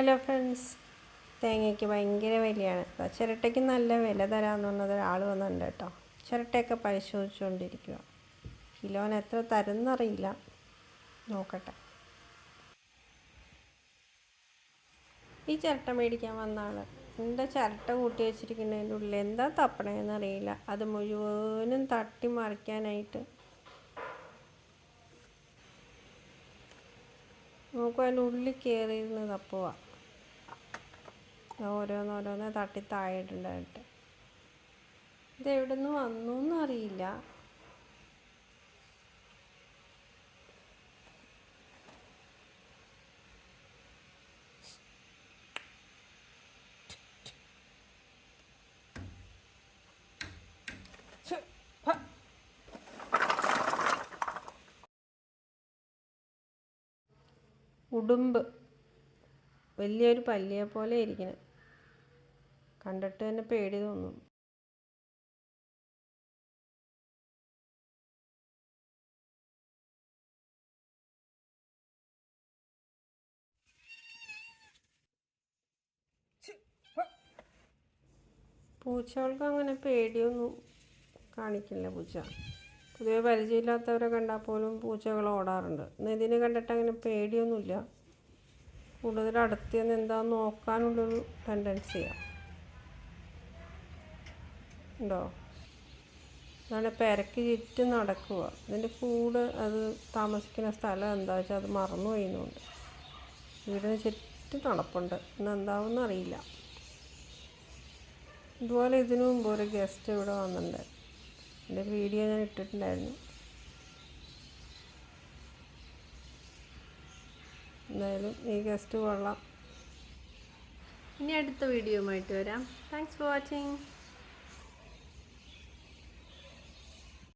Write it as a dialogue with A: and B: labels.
A: Hello friends തേങ്ങയ്ക്ക് ഭയങ്കര വിലയാണ്. ചിരട്ടയ്ക്ക് നല്ല വില തരാമെന്ന് പറഞ്ഞത് ഒരാൾ വന്നിട്ടുണ്ട് കേട്ടോ. ചിരട്ടയൊക്കെ പരിശോധിച്ചുകൊണ്ടിരിക്കുക കിലോന് എത്ര തരുന്നറിയില്ല. നോക്കട്ടെ. ഈ ചിരട്ട മേടിക്കാൻ വന്ന ആൾ എന്റെ ചിരട്ട കൂട്ടി വെച്ചിരിക്കുന്നതിന്റെ ഉള്ളിൽ എന്താ തപ്പണേന്നറിയില്ല. അത് മുഴുവനും തട്ടി മറിക്കാനായിട്ട്. നോക്കും അതിന്റെ ഉള്ളിൽ കയറിയിരുന്ന് തപ്പുക ഓരോന്നോരോന്ന് തട്ടി താഴെയിട്ടുണ്ടായിട്ട് ഇത് എവിടെ നിന്ന് വന്നു എന്നറിയില്ല. ഉടുമ്പ്. വലിയൊരു പല്ലിയെ പോലെ ഇരിക്കണേ കണ്ടിട്ട് തന്നെ പേടി തോന്നും. പൂച്ചകൾക്ക് അങ്ങനെ പേടിയൊന്നും കാണിക്കില്ല പൂച്ച. പൊതുവെ പരിചയമില്ലാത്തവരെ കണ്ടാൽ പോലും പൂച്ചകൾ ഓടാറുണ്ട്. ഇതിനെ കണ്ടിട്ട് അങ്ങനെ പേടിയൊന്നുമില്ല. കൂടുതൽ അടുത്ത് നിന്ന് എന്താ നോക്കാനുള്ളൊരു ടെൻഡൻസിയാണ് ഉണ്ടോ? അതാണ് ഇരക്കി ചുറ്റും നടക്കുക ഇതിന്റെ കൂടെ അത് താമസിക്കുന്ന സ്ഥലം എന്താ വെച്ചാൽ അത് മറന്നു പോയിന്നുണ്ട്. വീടിന് ചുറ്റും നടപ്പുണ്ട് ഇന്ന് അറിയില്ല. ഇതുപോലെ ഇതിനു മുമ്പ് ഒരു ഗസ്റ്റ് ഇവിടെ വന്നിട്ടുണ്ട് എന്റെ വീഡിയോ ഞാൻ ഇട്ടിട്ടുണ്ടായിരുന്നു. എന്തായാലും ഈ ഗസ്റ്റ് കൊള്ളാം. ഇനി അടുത്ത വീഡിയോയുമായിട്ട് വരാം. Thanks for watching